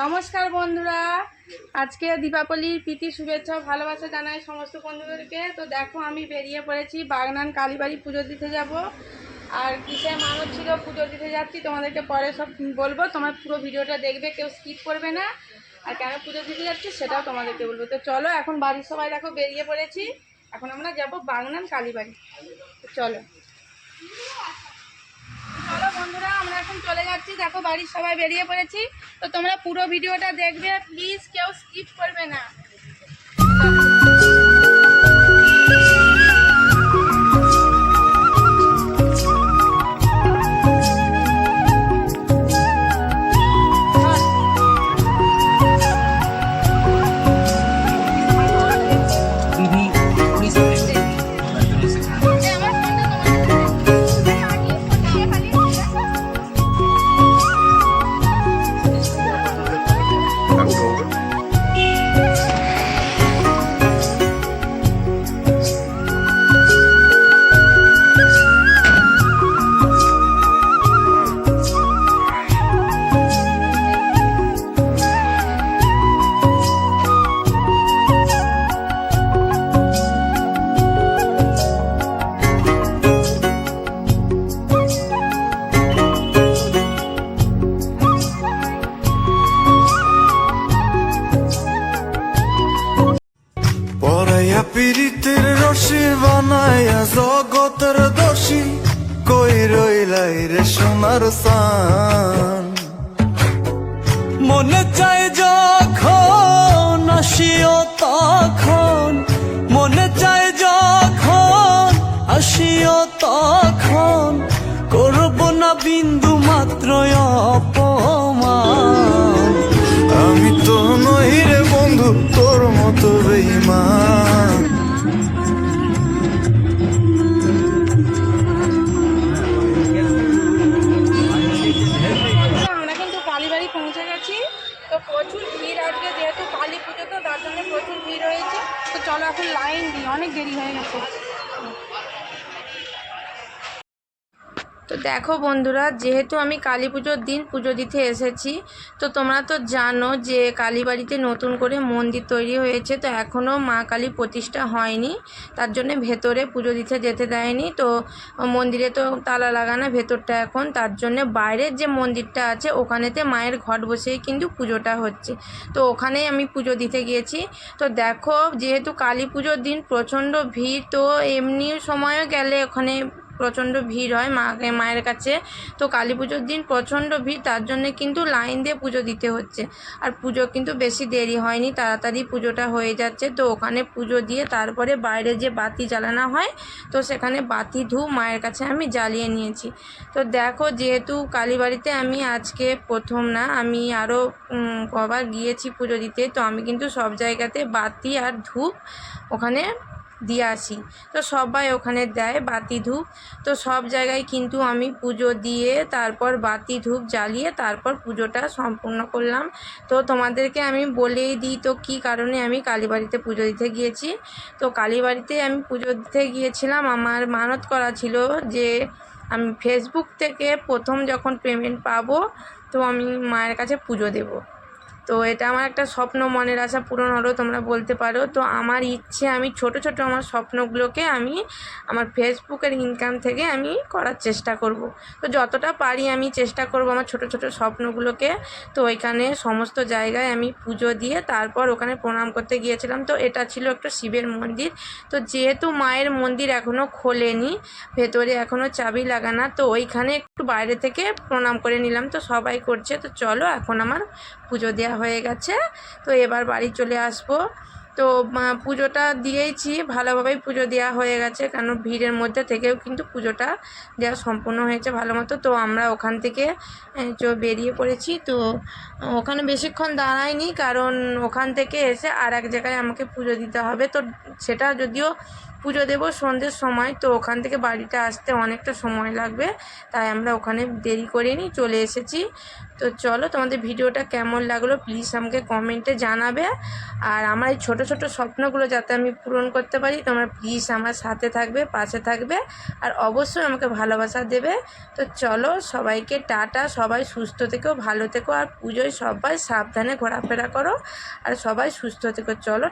নমস্কার বন্ধুরা। আজকে দীপাবলির প্রীতি, শুভেচ্ছা ভালোবাসা জানাই সমস্ত বন্ধুদেরকে। তো দেখো, আমি বেরিয়ে পড়েছি বাগনান কালীবাড়ি পুজো দিতে যাব। আর কিসের মানুষ ছিল, পুজো দিতে যাচ্ছি। তোমাদেরকে পরে সব বলব। তোমার পুরো ভিডিওটা দেখবে, কেউ স্কিপ করবে না। আর কেন পুজো দিতে যাচ্ছি সেটাও তোমাদেরকে বলব। তো চলো, এখন বাড়ির সবাই দেখো বেরিয়ে পড়েছি। এখন আমরা যাব বাগনান কালীবাড়ি। চলো। চলো বন্ধুরা, আমরা এখন যাচ্ছি, দেখো বাড়ির সবাই বেরিয়ে পড়েছি। তো তোমরা পুরো ভিডিওটা দেখবে প্লিজ কেউ স্কিপ করবে না। পীড়িতের রশি বানাইয়া জগতের দোষী কই রইলাই রে সোনার সান। মনে চাই যখন আসিও তখন, মনে চাই যখন আসিও তখন, করব না বিন্দু মাত্র অপমান। আমি তো নই রে বন্ধু, তোর মতো বেইমান প্রচুর ভিড় আজকে, যেহেতু কালী পুজো তো তার জন্য প্রচুর ভিড় হয়েছে। তো চলো এখন লাইন দিই, অনেক দেরি হয়ে গেছে। তো দেখো বন্ধুরা, যেহেতু আমি কালী পুজোর দিন পুজো দিতে এসেছি, তো তোমরা তো জানো যে কালীবাড়িতে নতুন করে মন্দির তৈরি হয়েছে, তো এখনও মা কালী প্রতিষ্ঠা হয়নি, তার জন্য ভেতরে পুজো দিতে যেতে দেয়নি, তো মন্দিরে তো তালা লাগানো ভেতরটা এখন, তার জন্য বাইরের যে মন্দিরটা আছে, ওখানেতে মায়ের ঘট বসেই কিন্তু পুজোটা হচ্ছে। তো ওখানেই আমি পুজো দিতে গিয়েছি। তো দেখো, যেহেতু কালী পুজোর দিন প্রচণ্ড ভিড়, তো এমনি সময়ও গেলে ওখানে প্রচণ্ড ভিড় হয় মাকে, মায়ের কাছে। তো কালী পুজোর দিন প্রচণ্ড ভিড়, তার জন্য কিন্তু লাইন দিয়ে পুজো দিতে হচ্ছে। আর পুজো কিন্তু বেশি দেরি হয়নি, তাড়াতাড়ি পুজোটা হয়ে যাচ্ছে। তো ওখানে পুজো দিয়ে তারপরে বাইরে যে বাতি জ্বালানো হয়, তো সেখানে বাতি ধূপ মায়ের কাছে আমি জ্বালিয়ে নিয়েছি। তো দেখো, যেহেতু কালীবাড়িতে আমি আজকে প্রথম না, আমি আরও কবার গিয়েছি পুজো দিতে, তো আমি কিন্তু সব জায়গাতে বাতি আর ধূপ ওখানে দিয়ে আসি। তো সবাই ওখানে দেয় বাতি ধূপ। তো সব জায়গায় কিন্তু আমি পুজো দিয়ে তারপর বাতি ধূপ জ্বালিয়ে তারপর পুজোটা সম্পূর্ণ করলাম। তো তোমাদেরকে আমি বলেই দিই তো কী কারণে আমি কালীবাড়িতে পুজো দিতে গিয়েছি। তো কালীবাড়িতে আমি পুজো দিতে গিয়েছিলাম। আমার মানত করা ছিল যে আমি ফেসবুক থেকে প্রথম যখন পেমেন্ট পাবো, তো আমি মায়ের কাছে পুজো দেবো। তো এটা আমার একটা স্বপ্ন, মনের আশা পূরণ হলো, তোমরা বলতে পারো। তো আমার ইচ্ছে, আমি ছোট ছোট আমার স্বপ্নগুলোকে আমি আমার ফেসবুকের ইনকাম থেকে আমি করার চেষ্টা করব। তো যতটা পারি আমি চেষ্টা করব আমার ছোট ছোট স্বপ্নগুলোকে। তো ওইখানে সমস্ত জায়গায় আমি পুজো দিয়ে তারপর ওখানে প্রণাম করতে গিয়েছিলাম। তো এটা ছিল একটা শিবের মন্দির। তো যেহেতু মায়ের মন্দির এখনও খোলেনি, ভেতরে এখনও চাবি লাগানা, তো ওইখানে একটু বাইরে থেকে প্রণাম করে নিলাম। তো সবাই করছে। তো চলো, এখন আমার পুজো দেওয়া হয়ে গেছে। তো এবার বাড়ি চলে আসব। তো পুজোটা দিয়েইছি। ভালোভাবেই পুজো দেওয়া হয়ে গেছে। কারণ ভিড়ের মধ্যে থেকেও কিন্তু পুজোটা দেওয়া সম্পূর্ণ হয়েছে ভালো মতো। তো আমরা ওখান থেকে বেরিয়ে পড়েছি। তো, ওখানে বেশিক্ষণ দাঁড়াইনি। কারণ ওখান থেকে এসে আর এক জায়গায় আমাকে পুজো দিতে হবে। তো সেটা যদিও পুজো দেবো সন্ধ্যের সময়। তো ওখান থেকে বাড়িতে আসতে অনেকটা সময় লাগবে, তাই আমরা ওখানে দেরি করে নিই, চলে এসেছি। তো চলো তোমাদের ভিডিওটা কেমন লাগল প্লিজ আমাকে কমেন্টে জানাবে। আর আমার এই ছোটো ছোটো স্বপ্নগুলো যাতে আমি পূরণ করতে পারি, তোমরা প্লিজ আমার সাথে থাকবে, পাশে থাকবে, আর অবশ্যই আমাকে ভালোবাসা দেবে। তো চলো সবাইকে টাটা, সবাই সুস্থ থেকো, ভালো থেকো, আর পুজোয় সবাই সাবধানে ঘোরাফেরা করো, আর সবাই সুস্থ থেকো, চলো।